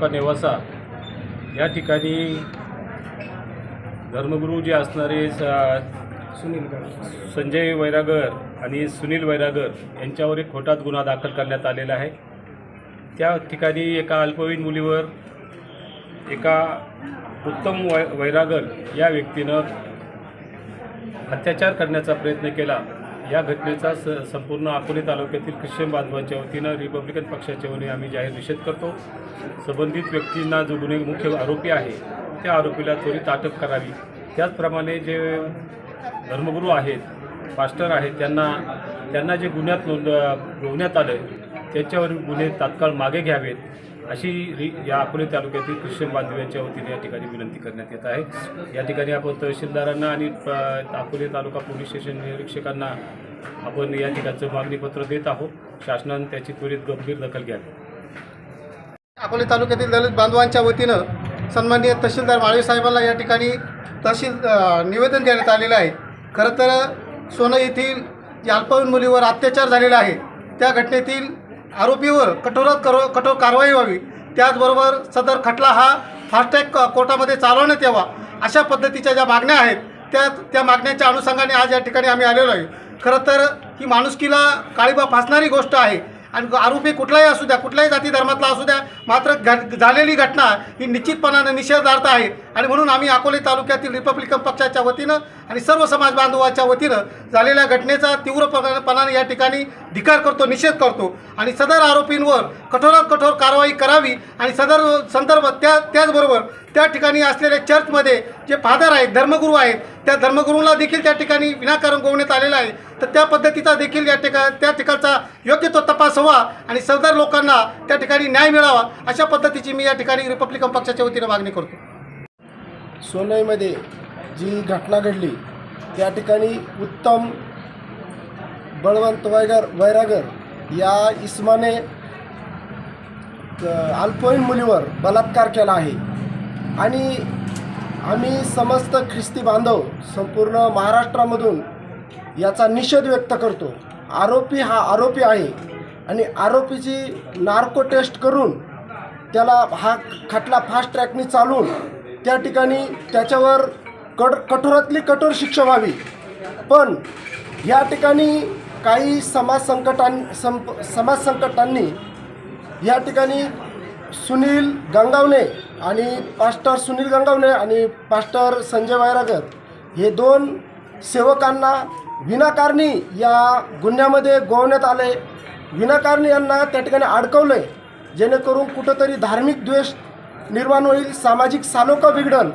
तालुका नेवासा. या ठिकाणी धर्मगुरू जे असणारे स- संजय वैरागर आणि सुनील वैरागर यांच्यावर एक खोटात गुन्हा दाखल करण्यात आलेला आहे. त्या ठिकाणी एका अल्पवयीन मुलीवर एका उत्तम वै वैरागर या व्यक्तीनं अत्याचार करण्याचा प्रयत्न केला. या घटनेचा स संपूर्ण अकोले तालुक्यातील ख्रिश्चन बांधवांच्या वतीनं रिपब्लिकन पक्षाच्या वतीने आम्ही जाहीर निषेध करतो. संबंधित व्यक्तींना जो गुन्हे मुख्य आरोपी आहे त्या आरोपीला त्वरित अटक करावी. त्याचप्रमाणे जे धर्मगुरू आहेत मास्टर आहेत त्यांना त्यांना जे गुन्ह्यात नोंद नोंदण्यात आलं त्याच्यावरील गुन्हे तात्काळ मागे घ्यावेत. अशी रि या अकोले तालुक्यातील ख्रिश्चन बांधवांच्या वतीने या ठिकाणी विनंती करण्यात येत आहे. या ठिकाणी आपण तहसीलदारांना आणि अकोले तालुका पोलीस स्टेशन निरीक्षकांना आपण या ठिकाणचं मागणीपत्र देत आहोत. शासनाने त्याची त्वरित गंभीर दखल घ्यावी. अकोले तालुक्यातील दलित बांधवांच्या वतीनं सन्माननीय तहसीलदार माळवी साहेबांना या ठिकाणी तहसील निवेदन देण्यात आलेलं आहे. खरं तर सोनं येथील जे अल्पवयीन मुलीवर अत्याचार झालेला आहे. त्या घटनेतील आरोपीवर कठोरात करो कठोर कारवाई व्हावी. त्याचबरोबर सदर खटला हा फास्टॅग कोर्टामध्ये चालवण्यात यावा अशा पद्धतीच्या ज्या मागण्या आहेत त्या त्या मागण्याच्या अनुषंगाने आज या ठिकाणी आम्ही आलेलो आहे. खरं तर ही माणुसकीला काळीबा फासणारी गोष्ट आहे. आणि आरोपी कुठलाही असू द्या कुठल्याही जाती धर्मातला असू द्या मात्र घ झालेली घटना ही निश्चितपणानं निषेधार्थ आहे. आणि म्हणून आम्ही अकोले तालुक्यातील रिपब्लिकन पक्षाच्या वतीनं आणि सर्व समाज बांधवाच्या वतीनं झालेल्या घटनेचा तीव्रपणाने या ठिकाणी धिकार करतो निषेध करतो. आणि सदर आरोपींवर कठोरात कठोर कारवाई करावी आणि सदर संदर्भ त्या त्याचबरोबर त्या ठिकाणी असलेल्या चर्चमध्ये जे फादर आहेत धर्मगुरू आहेत त्या धर्मगुरूला देखील त्या ठिकाणी विनाकारण गोवण्यात आलेलं आहे. तर त्या पद्धतीचा देखील या ठिका त्या ठिकाणचा योग्य तो तपास व्हावा आणि सदर लोकांना त्या ठिकाणी न्याय मिळावा अशा पद्धतीची मी या ठिकाणी रिपब्लिकन पक्षाच्या वतीनं मागणी करतो. सोनईमध्ये जी घटना घडली त्या ठिकाणी उत्तम बळवंत वैगर वैरागर या इस्माने अल्पवयीन मुलीवर बलात्कार केला आहे. आणि आम्ही समस्त ख्रिस्ती बांधव संपूर्ण महाराष्ट्रामधून याचा निषेध व्यक्त करतो. आरोपी हा आरोपी आहे आणि आरोपीची नार्को टेस्ट करून त्याला हा खटला फास्ट ट्रॅकनी चालून त्या ठिकाणी त्याच्यावर कड कठोरातली कठोर शिक्षा व्हावी. पण या ठिकाणी काही समाज संकटां संप समाज संकटांनी या ठिकाणी सुनील गंगावणे आणि पास्टर सुनील गंगावणे आणि पास्टर संजय वैरागर हे दोन सेवकांना विनाकारणी या गुन्ह्यामध्ये गोवण्यात आले. विनाकारणी यांना त्या ठिकाणी अडकवलं जेणेकरून कुठंतरी धार्मिक द्वेष निर्माण होईल सामाजिक सालोका बिघडल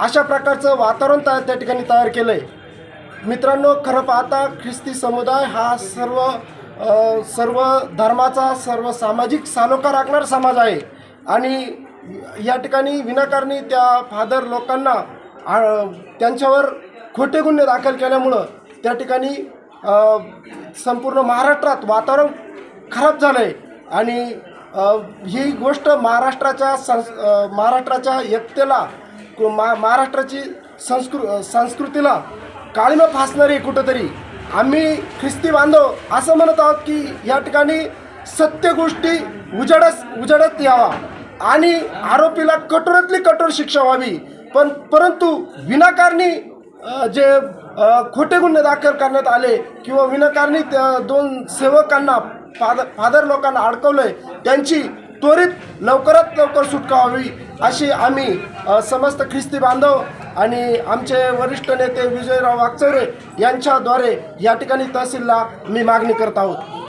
अशा प्रकारचं वातावरण तयार त्या ठिकाणी तयार केलं आहे मित्रांनो खरं पाहता ख्रिस्ती समुदाय हा सर्व सर्व धर्माचा सर्व सामाजिक सालोका राखणारा समाज आहे. आणि या ठिकाणी विनाकारणी त्या फादर लोकांना त्यांच्यावर खोटे गुन्हे दाखल केल्यामुळं त्या ठिकाणी संपूर्ण महाराष्ट्रात वातावरण खराब झालं आहे आणि ही गोष्ट महाराष्ट्राच्या संस् महाराष्ट्राच्या एकतेला मा महाराष्ट्राची संस्कृ संस्कृतीला काळीमा फासणारी कुठंतरी. आम्ही ख्रिस्ती बांधव असं म्हणत आहोत की या ठिकाणी सत्य गोष्टी उजाडस उजाडत यावा. आणि आरोपीला कठोरातली कठोर शिक्षा व्हावी. पण परंतु विनाकारणी जे खोटे गुन्हे दाखल करण्यात आले किंवा विनाकारणी त्या दोन सेवकांना फादर फादर लोकांना अडकवलंय त्यांची त्वरित लवकरात लवकर सुटका व्हावी अशी आम्ही समस्त ख्रिस्ती बांधव आणि आमचे वरिष्ठ नेते विजयराव वागचौरे यांच्याद्वारे या ठिकाणी तहसीलला मी मागणी करत आहोत.